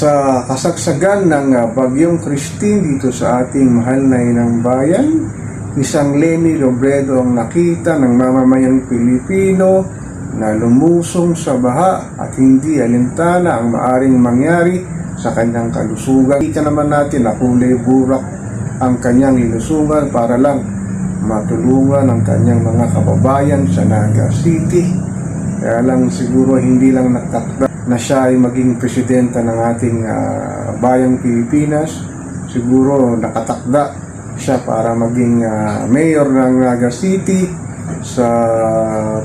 Sa kasagsagan ng ah, bagyong Christine dito sa ating mahal na inang bayan, isang Lenny Robredo ang nakita ng mamamayang Pilipino na lumusong sa baha at hindi alintana ang maaring mangyari sa kanyang kalusugan. Kita naman natin na kulay burak ang kanyang lilusungan para lang matulungan ang kanyang mga kababayan sa Naga City. Kaya lang siguro hindi lang natakda na siya ay maging presidenta ng ating ah, bayang Pilipinas. Siguro nakatakda siya para maging ah, mayor ng Naga City sa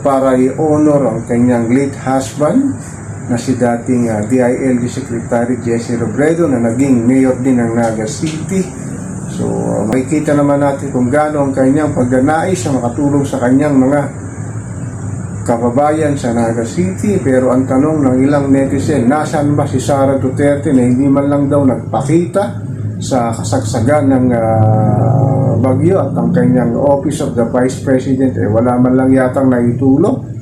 para i-honor ang kanyang late husband na si dating ah, DILG Secretary Jesse Robredo na naging mayor din ng Naga City. So, uh, makikita naman natin kung gaano ang kanyang pagganais na makatulong sa kanyang mga kababayan sa Naga City. Pero ang tanong ng ilang netizen, nasaan ba si Sara Duterte na hindi man lang daw nagpakita sa kasagsagan ng ah, bagyo at ang kanyang Office of the Vice President, eh, wala man lang yatang naitulong.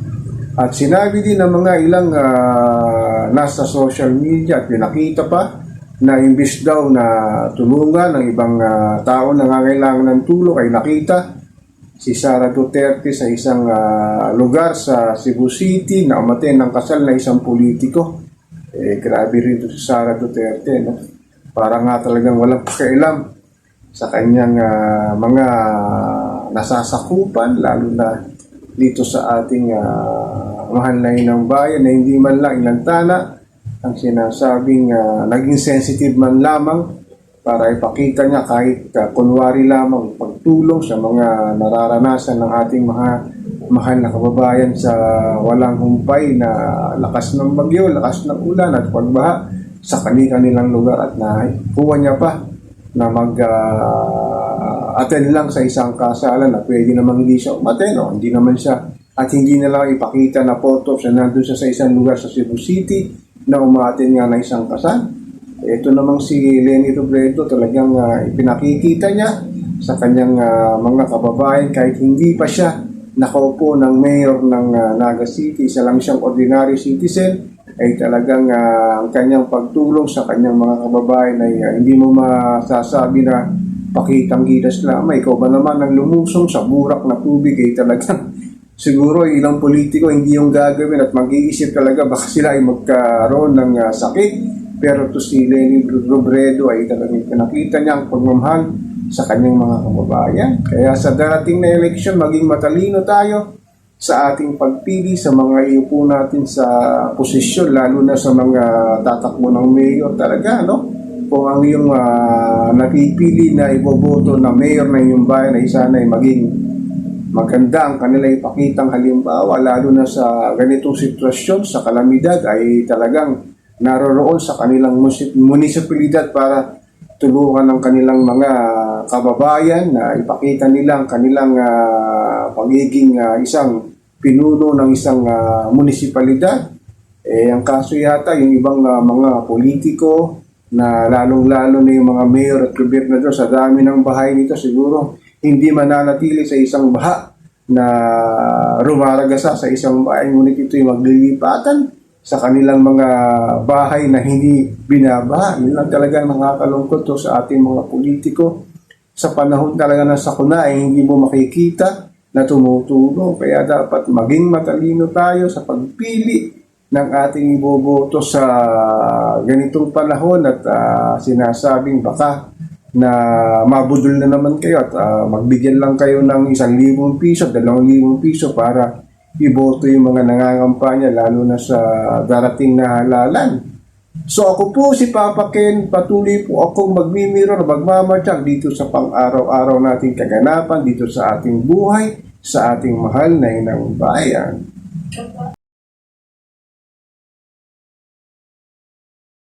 At sinabi din ng mga ilang ah, nasa social media at pinakita pa na imbis daw na tulungan ng ibang ah, tao na nangangailangan ng tulong ay nakita si Sara Duterte sa isang ah, lugar sa Cebu City na umaten ng kasal na isang politiko. Eh, grabe rin si Sara Duterte. No? Para nga talagang walang pakialam sa kanyang ah, mga nasasakupan, lalo na dito sa ating ah, mahal na inang bayan na hindi man lang inantana ang sinasabing ah, naging sensitive man lamang para ipakita niya kahit ah, kunwari lamang pagtulong sa mga nararanasan ng ating mga mahal na kababayan sa walang humpay na lakas ng bagyo, lakas ng ulan at pagbaha sa kanilang lugar at nakuha niya pa na mag ah, lang sa isang kasalan na pwede namang hindi siya umaten o hindi naman siya at hindi na lang ipakita na photo siya nandun siya sa isang lugar sa Cebu City na umaten nga na isang kasal. Ito namang si Lenny Robredo talagang ah, ipinakikita niya sa kanyang ah, mga kababayan kahit hindi pa siya nakaupo ng mayor ng ah, Naga City, isa lang siyang ordinary citizen ay talagang ah, ang kanyang pagtulong sa kanyang mga kababayan ay ah, hindi mo masasabi na pakitang gilas lamang. Ikaw ba naman ang lumusong sa burak na tubig ay talagang siguro ilang politiko hindi yung gagawin at mag-iisip talaga baka sila ay magkaroon ng ah, sakit. Pero to si Lenny Robredo ay talagang pinakita niya ang pagmamahal sa kanyang mga kababayan. Kaya sa darating na eleksyon, maging matalino tayo sa ating pagpili sa mga iupo natin sa posisyon, lalo na sa mga tatakbo ng mayor talaga, no? Kung ang iyong ah, napipili na iboboto na mayor ng iyong bayan ay sana ay maging maganda ang kanila ipakitang halimbawa, lalo na sa ganitong sitwasyon, sa kalamidad, ay talagang naroroon sa kanilang munisip- munisipalidad para tulungan ng kanilang mga kababayan na ipakita nila ang kanilang ah, pagiging ah, isang pinuno ng isang ah, munisipalidad. Eh, ang kaso yata, yung ibang ah, mga politiko na lalong-lalo na yung mga mayor at gobernador sa dami ng bahay nito siguro hindi mananatili sa isang baha na rumaragasa sa isang bahay ngunit ito'y maglilipatan sa kanilang mga bahay na hindi binabaha. Yun lang talaga nakakalungkot to sa ating mga politiko. Sa panahon talaga ng sakuna ay hindi mo makikita na tumutulong. Kaya dapat maging matalino tayo sa pagpili ng ating iboboto sa ganitong panahon at ah, sinasabing baka na mabudol na naman kayo at ah, magbigyan lang kayo ng isang libong piso, dalawang libong piso para iboto yung mga nangangampanya lalo na sa darating na halalan. So ako po si Papa Ken, patuloy po akong magmimirror, magmamatsyag dito sa pang-araw-araw nating kaganapan, dito sa ating buhay, sa ating mahal na inang bayan.